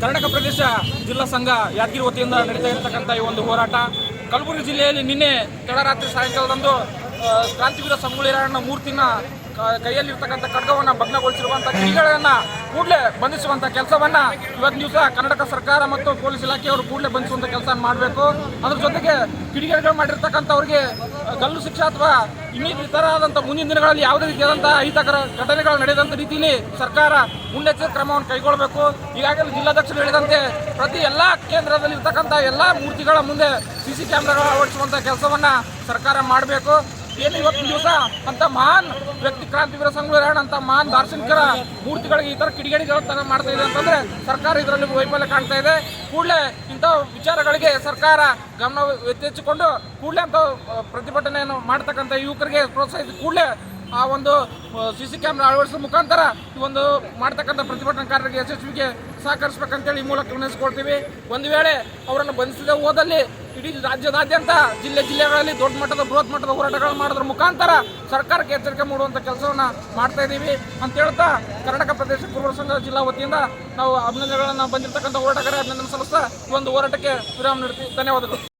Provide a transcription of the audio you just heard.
ಕರ್ನಾಟಕ ಪ್ರದೇಶ ಜಿಲ್ಲಾ ಸಂಘ ಯಾದಗಿರಿ ವತಿಯಿಂದ ನಡೀತಾ ಇರತಕ್ಕಂಥ ಈ ಒಂದು ಹೋರಾಟ. ಕಲಬುರಗಿ ಜಿಲ್ಲೆಯಲ್ಲಿ ನಿನ್ನೆ ತಡರಾತ್ರಿ ಸಾಯಂಕಾಲದಂದು ಕ್ರಾಂತಿವೀರ ಸಂಗೊಳ್ಳಿ ರಾಯಣ್ಣ ಮೂರ್ತಿನ ಕೈಯಲ್ಲಿರ್ತಕ್ಕಂಥ ಖಡ್ಗವನ್ನು ಭಗ್ನಗೊಳಿಸಿರುವಂಥ ಕಿಡಿಗಳನ್ನು ಕೂಡಲೇ ಬಂಧಿಸುವಂಥ ಕೆಲಸವನ್ನ ಇವತ್ತು ದಿವಸ ಕರ್ನಾಟಕ ಸರ್ಕಾರ ಮತ್ತು ಪೊಲೀಸ್ ಇಲಾಖೆಯವರು ಕೂಡಲೇ ಬಂಧಿಸುವಂಥ ಕೆಲಸ ಮಾಡಬೇಕು. ಅದ್ರ ಜೊತೆಗೆ ಕಿಡಿಗೇಡಿಗಳು ಮಾಡಿರ್ತಕ್ಕಂಥವ್ರಿಗೆ ಗಲ್ಲು ಶಿಕ್ಷೆ ಅಥವಾ ಆದಂಥ ಮುಂದಿನ ದಿನಗಳಲ್ಲಿ ಯಾವುದೇ ರೀತಿಯಾದಂಥ ಅಹಿತಕರ ಘಟನೆಗಳು ನಡೆದಂಥ ರೀತಿಯಲ್ಲಿ ಸರ್ಕಾರ ಮುನ್ನೆಚ್ಚರಿಕೆ ಕ್ರಮವನ್ನು ಕೈಗೊಳ್ಳಬೇಕು. ಈಗಾಗಲೇ ಜಿಲ್ಲಾಧ್ಯಕ್ಷರು ಹೇಳಿದಂತೆ ಪ್ರತಿ ಎಲ್ಲ ಕೇಂದ್ರದಲ್ಲಿ ಇರ್ತಕ್ಕಂಥ ಎಲ್ಲ ಮೂರ್ತಿಗಳ ಮುಂದೆ ಸಿ ಸಿ ಕ್ಯಾಮ್ರಾಗಳು ಅಳವಡಿಸುವಂಥ ಕೆಲಸವನ್ನು ಸರ್ಕಾರ ಮಾಡಬೇಕು. ಏನು ಇವತ್ತಿನ ದಿವಸ ಅಂತ ಮಹಾನ್ ವ್ಯಕ್ತಿ ಕ್ರಾಂತಿವೀರ ಸಂಗೊಳ್ಳಿ ಅಂತ ಮಹಾನ್ ದಾರ್ಶನಿಕರ ಮೂರ್ತಿಗಳಿಗೆ ಈ ತರ ಕಿಡಿಗೇಡಿಗಳು ತನ್ನ ಮಾಡ್ತಾ ಇದೆ ಅಂತಂದ್ರೆ ಸರ್ಕಾರ ಇದರಲ್ಲಿ ವೈಫಲ್ಯ ಕಾಣ್ತಾ ಇದೆ. ಕೂಡಲೇ ಇಂಥ ವಿಚಾರಗಳಿಗೆ ಸರ್ಕಾರ ಗಮನ ಎತ್ತೆಚ್ಚಿಕೊಂಡು ಕೂಡಲೇ ಅಂತ ಪ್ರತಿಭಟನೆಯನ್ನು ಮಾಡ್ತಕ್ಕಂಥ ಯುವಕರಿಗೆ ಪ್ರೋತ್ಸಾಹಿಸಿ ಕೂಡಲೇ ಆ ಒಂದು ಸಿ ಸಿ ಕ್ಯಾಮ್ರಾ ಅಳವಡಿಸೋ ಮುಖಾಂತರ ಈ ಒಂದು ಮಾಡ್ತಕ್ಕಂಥ ಪ್ರತಿಭಟನಾಕಾರರಿಗೆ ಯಶಸ್ವಿಗೆ ಸಹಕರಿಸಬೇಕಂತೇಳಿ ಈ ಮೂಲಕ ವಿನಂತಿಸ್ಕೊಳ್ತೀವಿ ಒಂದು ವೇಳೆ ಅವರನ್ನು ಬಂಧಿಸದೆ ಹೋದಲ್ಲಿ ಇಡೀ ರಾಜ್ಯದಾದ್ಯಂತ ಜಿಲ್ಲೆ ಜಿಲ್ಲೆಗಳಲ್ಲಿ ದೊಡ್ಡ ಮಟ್ಟದ ಬೃಹತ್ ಮಟ್ಟದ ಹೋರಾಟಗಳನ್ನು ಮಾಡೋದ್ರ ಮುಖಾಂತರ ಸರ್ಕಾರಕ್ಕೆ ಎಚ್ಚರಿಕೆ ಮೂಡುವಂಥ ಕೆಲಸವನ್ನು ಮಾಡ್ತಾ ಇದ್ದೀವಿ ಅಂತ ಹೇಳ್ತಾ ಕರ್ನಾಟಕ ಪ್ರದೇಶ ಕುರುಬರ ಸಂಘದ ಜಿಲ್ಲಾ ವತಿಯಿಂದ ನಾವು ಅಭಿನಂದನೆಗಳನ್ನು ಬಂದಿರತಕ್ಕಂಥ ಹೋರಾಟಗಾರ ಅಭಿನಂದನೆ ಸಲ್ಲಿಸ್ತಾ ಈ ಒಂದು ಹೋರಾಟಕ್ಕೆ ವಿರಾಮ ನೀಡ್ತೀವಿ. ಧನ್ಯವಾದಗಳು.